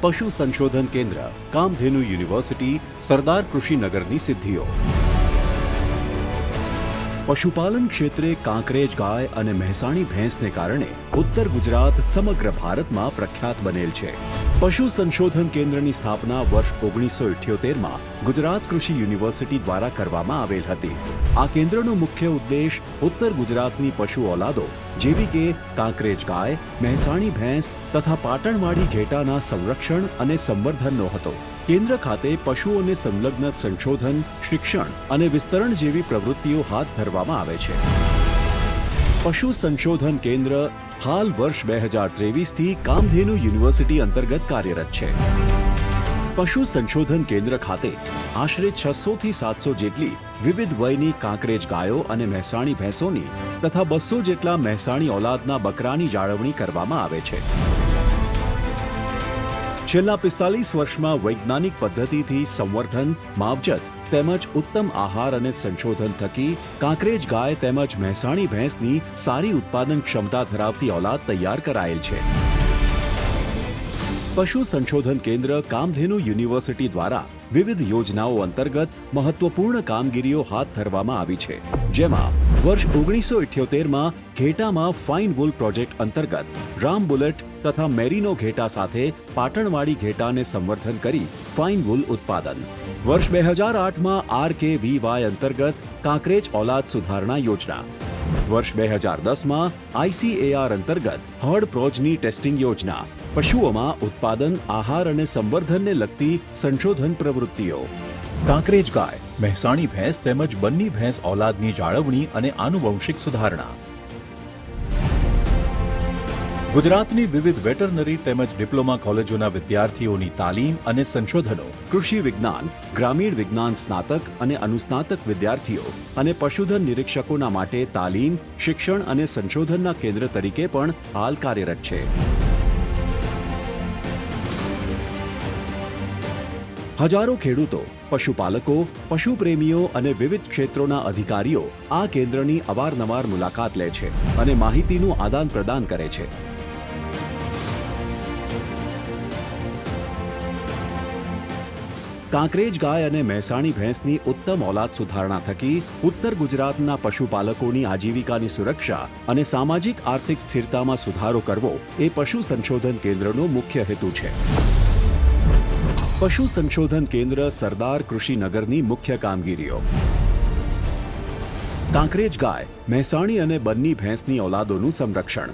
પશુ સંશોધન કેન્દ્ર કામધેનુ યુનિવર્સિટી સરદાર કૃષિનગરની સિદ્ધિઓ. પશુપાલન ક્ષેત્રે કાંકરેજ ગાય અને મહેસાણી ભેંસને કારણે ઉત્તર ગુજરાત સમગ્ર ભારતમાં પ્રખ્યાત બનેલ છે. પશુ સંશોધન કેન્દ્રની સ્થાપના વર્ષ ઓગણીસો ઇઠ્યોતેરમાં ગુજરાત કૃષિ યુનિવર્સિટી દ્વારા કરવામાં આવેલ હતી. આ કેન્દ્રનો મુખ્ય ઉદ્દેશ ઉત્તર ગુજરાતની પશુ ઓલાદો જેવી કે કાંકરેજ ગાય, મહેસાણી ભેંસ તથા પાટણવાડી ઘેટાના સંરક્ષણ અને સંવર્ધનનો હતો. કેન્દ્ર ખાતે પશુઓને સંલગ્ન સંશોધન, શિક્ષણ અને વિસ્તરણ જેવી પ્રવૃત્તિઓ હાથ ધરવામાં આવે છે. પશુ સંશોધન કેન્દ્ર હાલ વર્ષ બે હજાર ત્રેવીસથી કામધેનુ યુનિવર્સિટી અંતર્ગત કાર્યરત છે. પશુ સંશોધન કેન્દ્ર ખાતે આશરે છસો થી સાતસો જેટલી વિવિધ વયની કાંકરેજ ગાયો અને મહેસાણી ભેંસોની તથા બસો જેટલા મહેસાણી ઓલાદના બકરાની જાળવણી કરવામાં આવે છે. છેલ્લા પિસ્તાલીસ વર્ષમાં વૈજ્ઞાનિક પદ્ધતિથી સંવર્ધન, માવજત તેમજ ઉત્તમ આહાર અને સંશોધન થકી કાંકરેજ ગાય તેમજ મહેસાણી ભેંસની સારી ઉત્પાદન ક્ષમતા ધરાવતી ઓલાદ તૈયાર કરાયેલ છે. પશુ સંશોધન કેન્દ્ર કામધેનુ યુનિવર્સિટી દ્વારા વિવિધ યોજનાઓ અંતર્ગત મહત્વપૂર્ણ કામગીરીઓ હાથ ધરવામાં આવી છે. જેમાં વર્ષ ઓગણીસો ઇઠ્યોતેરમાં ઘેટામાં ફાઇન વૂલ પ્રોજેક્ટ અંતર્ગત રામ બુલેટ તથા મેરીનો ઘેટા સાથે પાટણવાડી ઘેટાને સંવર્ધન કરી ફાઇન વૂલ ઉત્પાદન. વર્ષ બે હજાર આઠમાં આર કે વી વાય અંતર્ગત કાંકરેજ ઓલાદ સુધારણા યોજના. વર્ષ બે હજાર દસમાં આઈસીએઆર અંતર્ગત હર્ડ પ્રોજની ટેસ્ટિંગ યોજના. પશુઓમાં ઉત્પાદન આહાર અને સંવર્ધનને લગતી સંશોધન પ્રવૃત્તિઓ. કાંકરેજ ગાય મહેસાણી ભેંસ તેમજ બંની ભેંસ ઓલાદની જાળવણી અને આનુવંશિક સુધારણા. ગુજરાતની વિવિધ વેટરનરી તેમજ ડિપ્લોમા કોલેજોના વિદ્યાર્થીઓની તાલીમ અને સંશોધનો. કૃષિ વિજ્ઞાન ગ્રામીણ વિજ્ઞાન સ્નાતક અને અનુસ્નાતક વિદ્યાર્થીઓ અને પશુધન નિરીક્ષકોના માટે તાલીમ શિક્ષણ અને સંશોધનના કેન્દ્ર તરીકે પણ હાલ કાર્યરત છે. હજારો ખેડૂતો, પશુપાલકો, પશુપ્રેમીઓ અને વિવિધ ક્ષેત્રોના અધિકારીઓ આ કેન્દ્રની અવારનવાર મુલાકાત લે છે અને માહિતીનું આદાન પ્રદાન કરે છે. કાંકરેજ ગાય અને મહેસાણી ભેંસની ઉત્તમ ઓલાદ સુધારણા થકી ઉત્તર ગુજરાતના પશુપાલકોની આજીવિકાની સુરક્ષા અને સામાજિક આર્થિક સ્થિરતામાં સુધારો કરવો એ પશુ સંશોધન કેન્દ્રનો મુખ્ય હેતુ છે. પશુ સંશોધન કેન્દ્ર સરદાર કૃષિનગરની મુખ્ય કામગીરીઓ. કાંકરેજ ગાય, મહેસાણી અને બન્ની ભેંસની ઓલાદોનું સંરક્ષણ.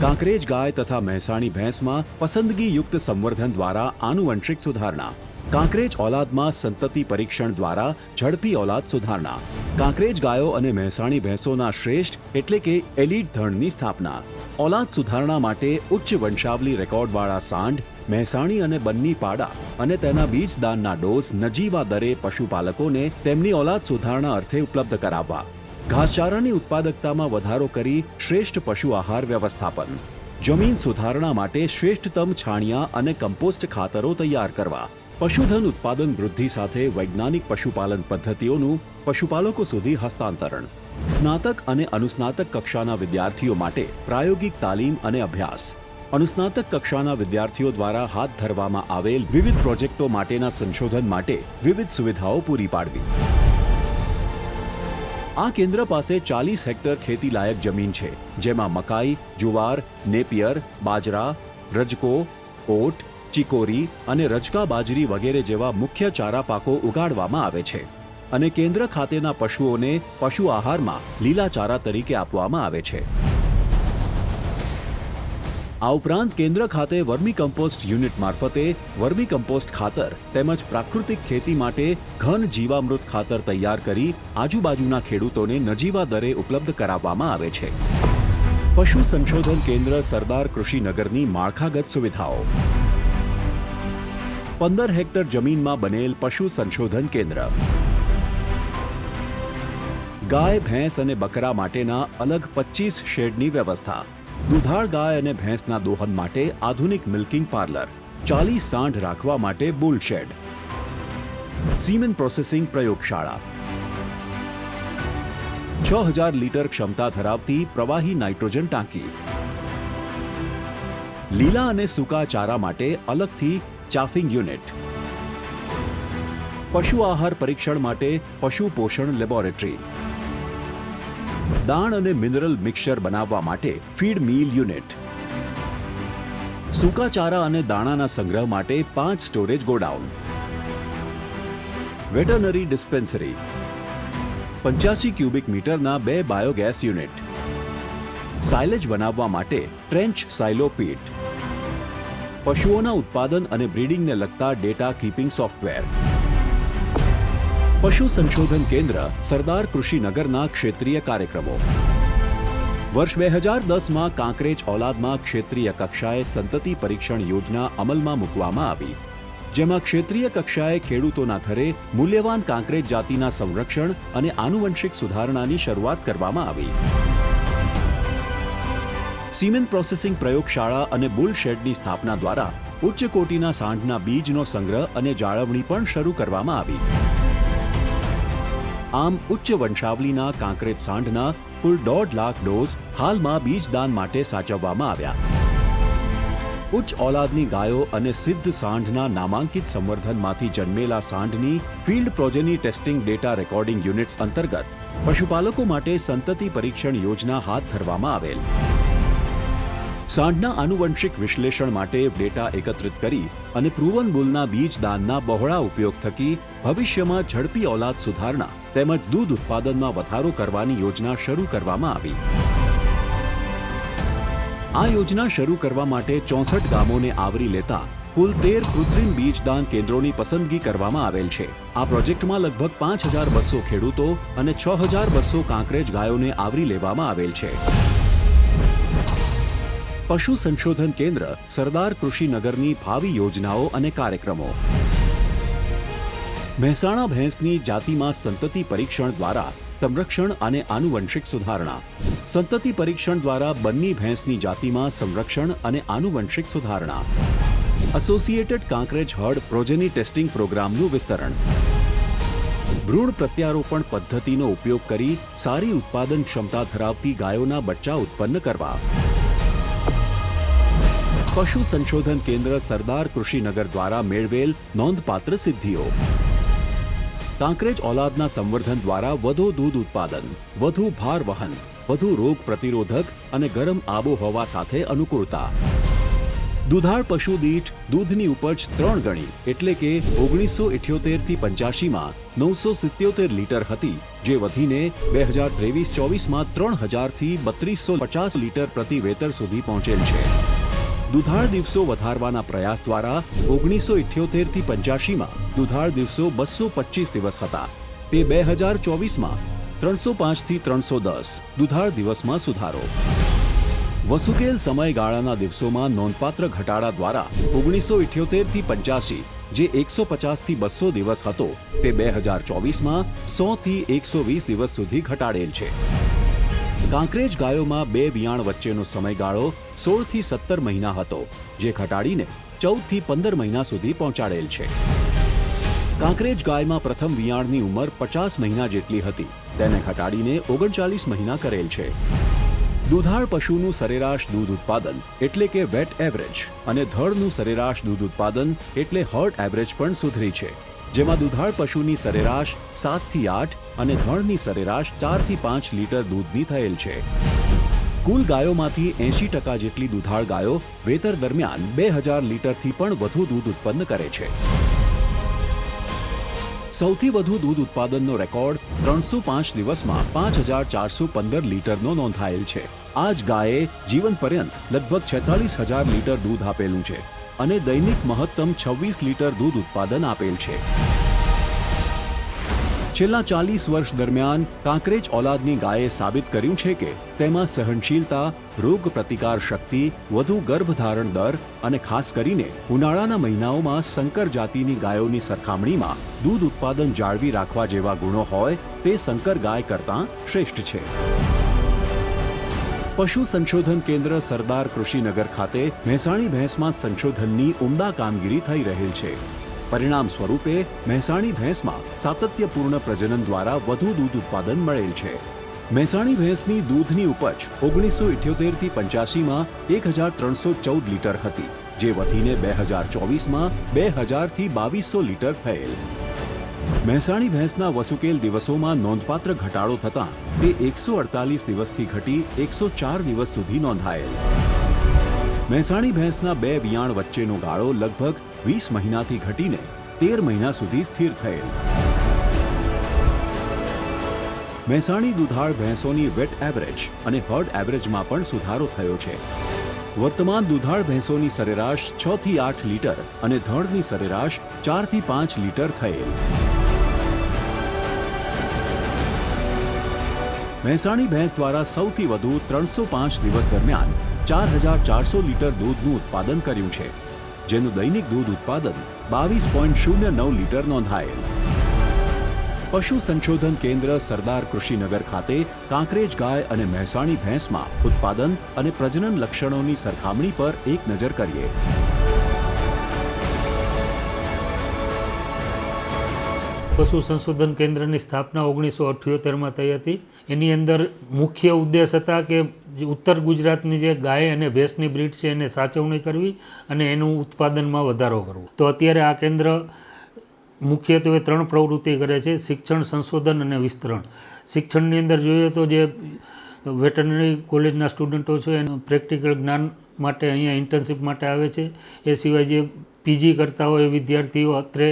કાંકરેજ ગાય તથા મહેસાણી ભેંસમાં પસંદગીયુક્ત સંવર્ધન દ્વારા આનુવંશિક સુધારણા. કાંકરેજ ઓલાદમાં સંતતિ પરીક્ષણ દ્વારા ઝડપી ઓલાદ સુધારણા. કાંકરેજ ગાયો અને મહેસાણી ભેંસોના શ્રેષ્ઠ એટલે કે એલિટ ધણની સ્થાપના. ઓલાદ સુધારણા માટે ઉચ્ચ વંશાવલી રેકોર્ડવાળા સાંઢ મહેસાણી અને બન્ની પાડા અને તેના બીજદાનના ડોઝ નજીવા દરે પશુપાલકોને તેમની ઓલાદ સુધારણા અર્થે ઉપલબ્ધ કરાવવા. ઘાસચારાની ઉત્પાદકતામાં વધારો કરી શ્રેષ્ઠ પશુ આહાર વ્યવસ્થાપન. જમીન સુધારણા માટે શ્રેષ્ઠતમ છાણિયા અને કમ્પોસ્ટ ખાતરો તૈયાર કરવા. પશુધન ઉત્પાદન વૃદ્ધિ સાથે વૈજ્ઞાનિક પશુપાલન પદ્ધતિઓનું પશુપાલકો સુધી હસ્તાંતરણ. સ્નાતક અને અનુસ્નાતક કક્ષાના વિદ્યાર્થીઓ માટે પ્રાયોગિક તાલીમ અને અભ્યાસ. અનુસ્નાતક કક્ષાના વિદ્યાર્થીઓ દ્વારા હાથ ધરવામાં આવેલ વિવિધ પ્રોજેક્ટો માટેના સંશોધન માટે વિવિધ સુવિધાઓ પૂરી પાડવી. આ કેન્દ્ર પાસે ચાલીસ હેક્ટર ખેતીલાયક જમીન છે, જેમાં મકાઈ, જુવાર, નેપિયર, બાજરા, રજકો, ઓટ, ચિકોરી અને રજકા બાજરી વગેરે જેવા મુખ્ય ચારા પાકો ઉગાડવામાં આવે છે અને કેન્દ્ર ખાતેના પશુઓને પશુ આહારમાં લીલા ચારા તરીકે આપવામાં આવે છે. આ ઉપરાંત કેન્દ્ર ખાતે વર્મી કમ્પોસ્ટ યુનિટ મારફતે વર્મી કમ્પોસ્ટ ખાતર તેમજ પ્રાકૃતિક ખેતી માટે ઘન જીવામૃત ખાતર તૈયાર કરી આજુબાજુના ખેડૂતોને નજીવા દરે ઉપલબ્ધ કરાવવામાં આવે છે. પશુ સંશોધન કેન્દ્ર સરદાર કૃષિનગરની માળખાગત સુવિધાઓ. પંદર હેક્ટર જમીનમાં બનેલ પશુ સંશોધન કેન્દ્ર. ગાય, ભેંસ અને બકરા માટેના અલગ પચીસ શેડની વ્યવસ્થા. દુધાળ ગાય અને ભેંસના દોહન માટે આધુનિક મિલ્કિંગ પાર્લર, ચાલીસ સાંઢ રાખવા માટે બુલશેડ. સીમેન પ્રોસેસિંગ પ્રયોગશાળા. છ હજાર લીટર ક્ષમતા ધરાવતી પ્રવાહી નાઇટ્રોજન ટાંકી. લીલા અને સૂકા ચારા માટે અલગથી ચાફિંગ યુનિટ. પશુ આહાર પરીક્ષણ માટે પશુ પોષણ લેબોરેટરી. દાણ અને મિનરલ મિક્સર બનાવવા માટે ફીડ મીલ યુનિટ. સૂકા ચારા અને દાણાના સંગ્રહ માટે પાંચ સ્ટોરેજ ગોડાઉન. Veterinary dispensary. પંચ્યાસી ક્યુબિક મીટરના બે બાયોગેસ યુનિટ. સાયલેજ બનાવવા માટે ટ્રેન્ચ સાયલો પીટ. પશુઓના ઉત્પાદન અને બ્રીડિંગને લગતા ડેટા કીપિંગ સોફ્ટવેર. પશુ સંશોધન કેન્દ્ર, સરદાર કૃષિનગરના ક્ષેત્રીય કાર્યક્રમો. વર્ષ બે હજાર દસમાં કાંકરેજ ઓલાદમાં ક્ષેત્રીય કક્ષાએ સંતતિ પરીક્ષણ યોજના અમલમાં મૂકવામાં આવી. જેમાં ક્ષેત્રીય કક્ષાએ ખેડૂતોના ઘરે મૂલ્યવાન કાંકરેજ જાતિના સંરક્ષણ અને આનુવંશિક સુધારણાની શરૂઆત કરવામાં આવી. સિમેન્ટ પ્રોસેસિંગ પ્રયોગશાળા અને બુલ શેડની સ્થાપના દ્વારા ઉચ્ચ કોટીના સાંઢના બીજનો સંગ્રહ અને જાળવણી પણ શરૂ કરવામાં આવી. આમ ઉચ્ચ વંશાવલીના કાંકરેજ સાંઢના કુલ દોઢ લાખ ડોઝ હાલમાં બીજદાન માટે સાચવવામાં આવ્યા. ઉચ્ચ ઓલાદની ગાયો અને સિદ્ધ સાંઢના નામાંકિત સંવર્ધનમાંથી જન્મેલા સાંઢની field progeny testing data recording units અંતર્ગત પશુપાલકો માટે સંતતિ પરીક્ષણ યોજના હાથ ધરવામાં આવેલ. સાંઢના આનુવંશિક વિશ્લેષણ માટે ડેટા એકત્રિત કરી અને પ્રુવન બુલના બીજ દાનના બહોળા ઉપયોગ થકી ભવિષ્યમાં ઝડપી ઓલાદ સુધારણા તેમજ દૂધ ઉત્પાદનમાં વધારો કરવાની યોજના શરૂ કરવામાં આવી. આ યોજના શરૂ કરવા માટે ચોસઠ ગામોને આવરી લેતા કુલ તેર કૃત્રિમ બીજદાન કેન્દ્રોની પસંદગી કરવામાં આવેલ છે. આ પ્રોજેક્ટમાં લગભગ પાંચ હજાર બસો ખેડૂતો અને છ હજાર બસો કાંકરેજ ગાયોને આવરી લેવામાં આવેલ છે. પશુ સંશોધન કેન્દ્ર, સરદાર કૃષિનગરની ભાવિ યોજનાઓ અને કાર્યક્રમો. મહેસાણા ભેંસની જાતિમાં સંતતિ પરીક્ષણ દ્વારા સંરક્ષણ અને આનુવંશિક સુધારણા. સંતતિ પરીક્ષણ દ્વારા બંની ભેંસની જાતિમાં સંરક્ષણ અને આનુવંશિક સુધારણા. Associated Kankrej herd progeny testing પ્રોગ્રામનું વિસ્તરણ. ભ્રૂણ પ્રત્યારોપણ પદ્ધતિનો ઉપયોગ કરી સારી ઉત્પાદન ક્ષમતા ધરાવતી ગાયોના બચ્ચા ઉત્પન્ન કરવા. પશુ સંશોધન કેન્દ્ર સરદાર કૃષિનગર દ્વારા મેળવેલ નોંધપાત્ર સિદ્ધિઓ. કાંકરેજ ઓલાદના સંવર્ધન દ્વારા વધુ દૂધ ઉત્પાદન, વધુ ભાર વહન, વધુ રોગ પ્રતિરોધક અને ગરમ આબોહવા સાથે અનુકૂળતા. દુધાળ પશુ દીઠ દૂધની ઉપજ ત્રણ ગણી એટલે કે ઓગણીસો ઇઠ્યોતેરથી પંચ્યાસીમાં નવસો સિત્યોતેર લીટર હતી, જે વધીને બે હજાર ત્રેવીસ ચોવીસમાં ત્રણ હજારથી બત્રીસો પચાસ લીટર પ્રતિ વેતર સુધી પહોંચેલ છે. દુધાળ દિવસો વધારવાના પ્રયાસ દ્વારા ઓગણીસો ઇઠ્યોતેરથી પંચ્યાસીમાં દુધાળ દિવસો બસો પચીસ દિવસ હતા. તે બે હજાર ચોવીસમાં ત્રણસો પાંચથી ત્રણસો દસ દુધાળ દિવસમાં સુધારો. વસુકેલ સમયગાળાના દિવસોમાં નોંધપાત્ર ઘટાડા દ્વારા ઓગણીસો ઇઠ્યોતેરથી પંચ્યાસી જે એકસો પચાસથી બસો દિવસ હતો, તે બે હજાર ચોવીસમાં સોથી એકસો વીસ દિવસ સુધી ઘટાડેલ છે. કાંકરેજ ગાયોમાં બે વિયાણ વચ્ચેનો સમયગાળો સોળથી સત્તર મહિના હતો, જે ઘટાડીને ચૌદથી પંદર મહિના સુધી પહોંચાડેલ છે. કાંકરેજ ગાયમાં પ્રથમ વિયાણની ઉંમર પચાસ મહિના જેટલી હતી, તેને ઘટાડીને ઓગણચાલીસ મહિના કરેલ છે. દુધાળ પશુનું સરેરાશ દૂધ ઉત્પાદન એટલે કે વેટ એવરેજ અને ધળનું સરેરાશ દૂધ ઉત્પાદન એટલે હર્ડ એવરેજ પણ સુધરી છે. જેમાં દુધાળ પશુની સરેરાશ સાતથી આઠ અને ધણની સરેરાશ ચારથી પાંચ લીટર દૂધની થયેલ છે. કુલ ગાયોમાંથી એંશી ટકા જેટલી દુધાળ ગાયો વેતર દરમિયાન બે હજાર લીટરથી પણ વધુ દૂધ ઉત્પન્ન કરે છે. સૌથી વધુ દૂધ ઉત્પાદનનો રેકોર્ડ ત્રણસો પાંચ દિવસમાં પાંચ હજાર ચારસો પંદર લીટરનો નોંધાયેલ છે. આ જ ગાયે જીવન પર્યંત લગભગ છેતાલીસ હજાર લીટર દૂધ આપેલું છે. અને દૈનિક મહત્તમ છવ્વીસ લીટર દૂધ ઉત્પાદન આપેલ છે. છેલ્લા ચાલીસ વર્ષ દરમિયાન કાંકરેજ ઓલાદની ગાયે સાબિત કર્યું છે કે તેમાં સહનશીલતા, રોગ પ્રતિકાર શક્તિ, વધુ ગર્ભધારણ દર અને ખાસ કરીને ઉનાળાના મહિનાઓમાં સંકર જાતિની ગાયોની સરખામણીમાં દૂધ ઉત્પાદન જાળવી રાખવા જેવા ગુણો હોય તે સંકર ગાય કરતાં શ્રેષ્ઠ છે. પશુ સંશોધન કેન્દ્ર સરદાર કૃષિનગર ખાતે મહેસાણી ભેંસમાં સંશોધનની ઉમદા કામગીરી થઈ રહેલ છે. પરિણામ સ્વરૂપે મહેસાણી ભેંસમાં સાતત્યપૂર્ણ પ્રજનન દ્વારા વધુ દૂધ ઉત્પાદન મળેલ છે. મહેસાણી ભેંસની દૂધની ઉપજ ઓગણીસો ઇઠ્યોતેરથી પંચ્યાસીમાં એક હજાર ત્રણસો ચૌદ લીટર હતી, જે વધીને બે હજાર ચોવીસમાં બે હજારથી બાવીસો લીટર થયેલ. મહેસાણી ભેંસના વસુકેલ દિવસોમાં નોંધપાત્ર ઘટાડો થતાં તે એકસો અડતાલીસ દિવસથી ઘટી એકસો ચાર દિવસ સુધી નોંધાયેલ. મહેસાણી ભેંસના બે વિયાણ વચ્ચેનો ગાળો લગભગ વીસ મહિનાથી ઘટીને તેર મહિના સુધી સ્થિર થયેલ. મહેસાણી દુધાળ ભેંસોની વેટ એવરેજ અને હર્ડ એવરેજમાં પણ સુધારો થયો છે. વર્તમાન દુધાળ ભેંસોની સરેરાશ છ થી આઠ લીટર અને ધણની સરેરાશ ચારથી પાંચ લીટર થયેલ. મહેસાણી ભેંસ દ્વારા સૌથી વધુ ત્રણસો પાંચ દિવસ દરમિયાન ચાર હજાર ચારસો લીટર દૂધનું ઉત્પાદન કર્યું છે, જેનું દૈનિક દૂધ ઉત્પાદન બાવીસ પોઈન્ટ શૂન્ય નવ લીટર નોંધાયેલ. પશુ સંશોધન કેન્દ્ર સરદાર કૃષિનગર ખાતે કાંકરેજ ગાય અને મહેસાણી ભેંસમાં ઉત્પાદન અને પ્રજનન લક્ષણોની સરખામણી પર એક નજર કરીએ. પશુ સંશોધન કેન્દ્રની સ્થાપના ઓગણીસો અઠ્યોતેરમાં થઈ હતી. એની અંદર મુખ્ય ઉદ્દેશ હતા કે ઉત્તર ગુજરાતની જે ગાય અને ભેંસની બ્રીડ છે એને સાચવણી કરવી અને એનું ઉત્પાદનમાં વધારો કરવો. તો અત્યારે આ કેન્દ્ર મુખ્યત્વે ત્રણ પ્રવૃત્તિ કરે છે, શિક્ષણ, સંશોધન અને વિસ્તરણ. શિક્ષણની અંદર જોઈએ તો જે વેટરનરી કોલેજના સ્ટુડન્ટો છે, એનું પ્રેક્ટિકલ જ્ઞાન માટે અહીંયા ઇન્ટર્નશીપ માટે આવે છે. એ સિવાય જે પીજી કરતા હોય વિદ્યાર્થીઓ અત્રે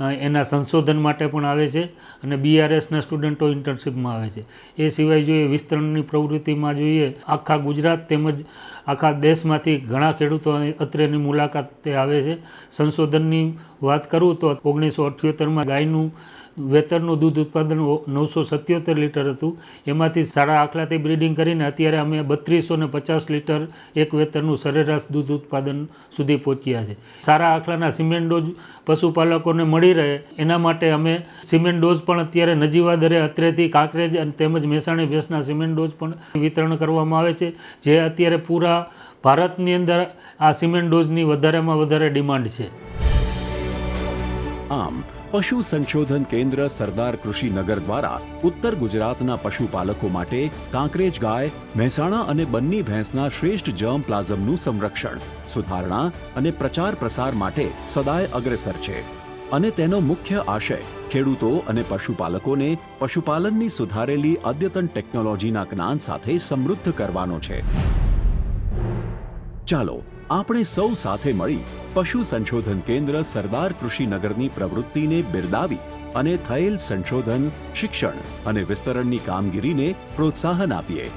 એના સંશોધન માટે પણ આવે છે અને બીઆરએસના સ્ટુડન્ટો ઇન્ટર્નશીપમાં આવે છે. એ સિવાય જોઈએ વિસ્તરણની પ્રવૃત્તિમાં જોઈએ આખા ગુજરાત તેમજ આખા દેશમાંથી ઘણા ખેડૂતો અત્રેની મુલાકાતે આવે છે. સંશોધનની વાત કરું તો ઓગણીસો અઠ્યોતેરમાં ગાયનું વેતરનું દૂધ ઉત્પાદન નવસો સત્યોતેર લીટર હતું. એમાંથી સાડા આખલાથી બ્રીડિંગ કરીને અત્યારે અમે બત્રીસો ને પચાસ લીટર એક વેતરનું સરેરાશ દૂધ ઉત્પાદન સુધી પહોંચ્યા છે. સારા આખલાના સિમેન્ડો જ પશુપાલકોને મળી રહે. એના માટે અમે સિમેન્ટ ડોઝ પણ અત્યારે નજીવા દરે અત્રેથી કાંકરેજ અને તેમજ મહેસાણી ભેંસના સિમેન્ટ ડોઝ પણ વિતરણ કરવામાં આવે છે, જે અત્યારે પૂરા ભારતની અંદર આ સિમેન્ટ ડોઝની વધારેમાં વધારે ડિમાન્ડ છે. આમ, પશુ સંશોધન કેન્દ્ર સરદાર કૃષિનગર દ્વારા ઉત્તર ગુજરાતના પશુપાલકો માટે કાંકરેજ ગાય, મહેસાણા અને બન્ની ભેંસના શ્રેષ્ઠ જર્મ પ્લાઝમનું સંરક્ષણ, સુધારણા અને પ્રચાર પ્રસાર માટે સદાય અગ્રેસર છે. અને તેનો મુખ્ય આશય ખેડૂતો અને પશુપાલકોને પશુપાલનની સુધારેલી અદ્યતન ટેકનોલોજીના જ્ઞાન સાથે સમૃદ્ધ કરવાનો છે. ચાલો, આપણે સૌ સાથે મળી પશુ સંશોધન કેન્દ્ર સરદાર કૃષિનગરની પ્રવૃત્તિને બિરદાવી અને થયેલ સંશોધન, શિક્ષણ અને વિસ્તરણની કામગીરીને પ્રોત્સાહન આપીએ.